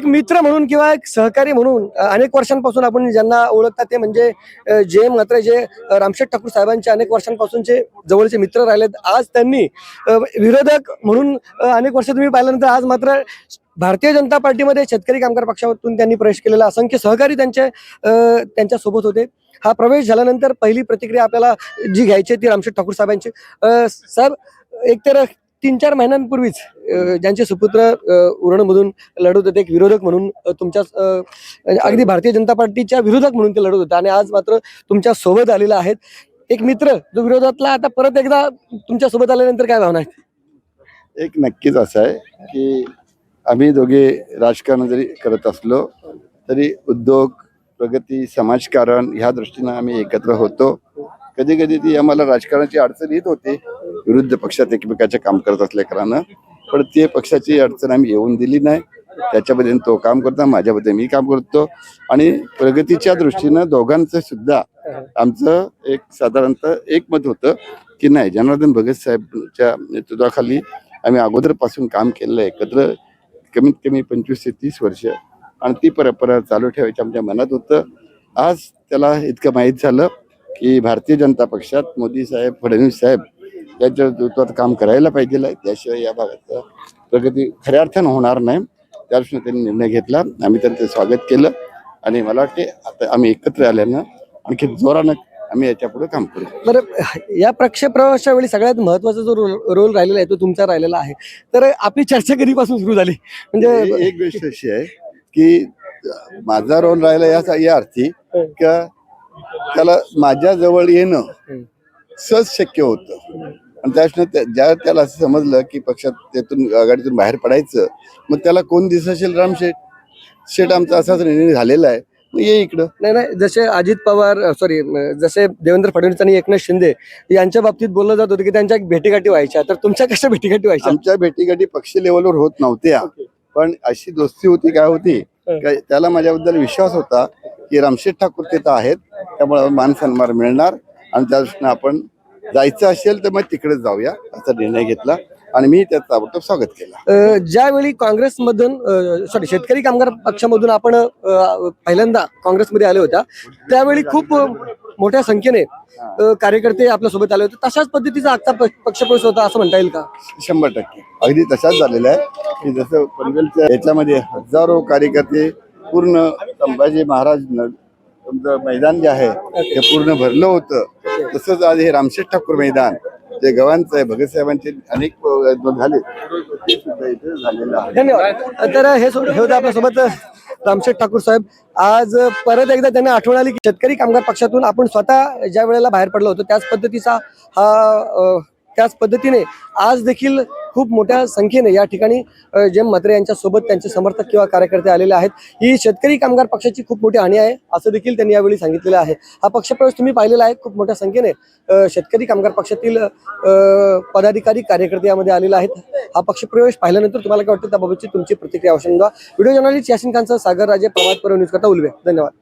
एक मित्र म्हणून किंवा एक सहकारी म्हणून अनेक वर्षांपासून आपण ज्यांना ओळखतात ते म्हणजे जे मात्र जे रामशेठ ठाकूर साहेबांचे अनेक वर्षांपासूनचे जवळचे मित्र राहिलेत. आज त्यांनी विरोधक म्हणून अनेक वर्ष तुम्ही पाहिल्यानंतर आज मात्र भारतीय जनता पार्टीमध्ये शेतकरी कामगार पक्षातून त्यांनी प्रवेश केलेला. असंख्य सहकारी त्यांचे त्यांच्यासोबत होते. हा प्रवेश झाल्यानंतर पहिली प्रतिक्रिया आपल्याला जी घ्यायची ती रामशेठ ठाकूर साहेबांची. सर साहेब एकतर तीन चार महिन्यांपूर्वीच ज्यांचे सुपुत्र उरणमधून लढत होते एक विरोधक म्हणून तुमच्या म्हणजे अगदी भारतीय जनता पार्टीच्या विरोधक म्हणून ते लढत होते. आणि आज मात्र तुमच्यासोबत आलेला आहेत एक मित्र जो विरोधातला आता परत एकदा तुमच्यासोबत आल्यानंतर काय भावना आहे एक नक्कीच असं आहे की आम्ही दोघे राजकारण जरी करत असलो तरी उद्योग प्रगती समाजकारण ह्या दृष्टीनं आम्ही एकत्र होतो. कधी कधी ती आम्हाला राजकारणाची अडचण येत होती. विरुद्ध पक्षात एकमेकाचे काम करत असल्याकारणानं पण ते पक्षाची अडचण आम्ही येऊन दिली नाही. त्याच्यामध्ये तो काम करतो माझ्यामध्ये मी काम करतो. आणि प्रगतीच्या दृष्टीनं दोघांचं सुद्धा आमचं एक साधारणतः एकमत होतं की नाही जनार्दन भगत साहेबच्या नेतृत्वाखाली आम्ही अगोदरपासून काम केलेलं एकत्र कमीत कमी पंचवीस ते तीस वर्ष आणि ती परंपरा चालू ठेवायची आमच्या मनात होतं. आज त्याला इतकं माहीत झालं की भारतीय जनता पक्षात मोदी साहेब फडणवीस साहेब याच्या नेतृत्वात काम करायला पाहिजे त्याशिवाय या भागात प्रगती खऱ्या अर्थानं होणार नाही. त्या दृष्टीने त्यांनी निर्णय घेतला. आम्ही त्यांचं स्वागत केलं. आणि मला वाटते आता आम्ही एकत्र आल्यानं आणखी जोरानं आम्ही याच्यापुढे काम करू. बरं या प्रक्षेप्रवासाच्या वेळी सगळ्यात महत्त्वाचा जो रोल रोल राहिलेला आहे तो तुमचा राहिलेला आहे. तर आपली चर्चा कधीपासून सुरू झाली? म्हणजे एक गोष्ट अशी आहे की माझा रोल राहिला या या अर्थी का त्याला माझ्या जवळ येणं सहज शक्य होतं. आणि त्याच्यानं त्या- ज्या त्याला असं समजलं की पक्षात त्यातून आघाडीतून बाहेर पडायचं मग त्याला कोण दिसेल राम शेठ? शेठ आमचा असाच निर्णय झालेला आहे. मग ये इकडं. नाही नाही जसे अजित पवार सॉरी जसे देवेंद्र फडणवीस आणि एकनाथ शिंदे यांच्या बाबतीत बोललं जात होतं की त्यांच्या भेटीगाठी व्हायच्या. तर तुमच्या कशा भेटीगाठी व्हायच्या? आमच्या भेटीगाठी पक्ष लेवलवर होत नव्हत्या. पण अशी दोस्ती होती काय होती त्याला माझ्याबद्दल विश्वास होता की रामशेठ ठाकूर तिथं आहेत त्यामुळे मान सन्मान मिळणार आणि त्या दृष्टीनं आपण जायचं असेल तर मग तिकडे जाऊया असा निर्णय घेतला आणि मी त्याचं ताबडतोब स्वागत केलं. ज्यावेळी काँग्रेसमधून सॉरी शेतकरी कामगार पक्षामधून आपण पहिल्यांदा काँग्रेसमध्ये आले होत्या त्यावेळी खूप मोठ्या संख्येने कार्यकर्ते आपल्यासोबत आले होते. तशाच पद्धतीचा आजचा पक्षप्रवेश होता असं म्हणता येईल का? शंभर टक्के. अगदी तसाच झालेला आहे की जसं पनवेलच्या याच्यामध्ये हजारो कार्यकर्ते पूर्ण संभाजी महाराज तुमचं मैदान जे आहे ते पूर्ण भरलं होतं. तसंच आज हे रामशेठ ठाकूर मैदान जे गव्हांचं आहे भगतसाहेबांचे अनेक झाले ते सुद्धा इथे झालेलं आहे धन्यवाद. तर हे सो- हे होतं आपल्यासोबत रामशेठ ठाकूर साहेब. आज परत एकदा त्यांना आठवण आली की शेतकरी कामगार पक्षातून आपण स्वतः ज्या वेळेला बाहेर पडलो होतो त्याच पद्धतीचा हा अ, त्याच पद्धतीने आज देखील खूप मोठ्या संख्येने या ठिकाणी जेम जे म्हात्रे यांच्यासोबत त्यांचे समर्थक किंवा कार्यकर्ते आलेले आहेत ही शेतकरी कामगार पक्षाची खूप मोठी हानी आहे असं देखील त्यांनी यावेळी सांगितलेलं आहे. हा पक्षप्रवेश तुम्ही पाहिलेला आहे खूप मोठ्या संख्येने शेतकरी कामगार पक्षातील पदाधिकारी कार्यकर्ते यामध्ये आलेले आहेत. हा पक्षप्रवेश पाहिल्यानंतर तुम्हाला काय वाटतं? त्याबाबतची तुमची प्रतिक्रिया अवश्य नोंदवा. व्हिडिओ जर्नलिस्ट यासिन खानचा सागर राजे प्रभात परव न्यूज करता उलवे धन्यवाद.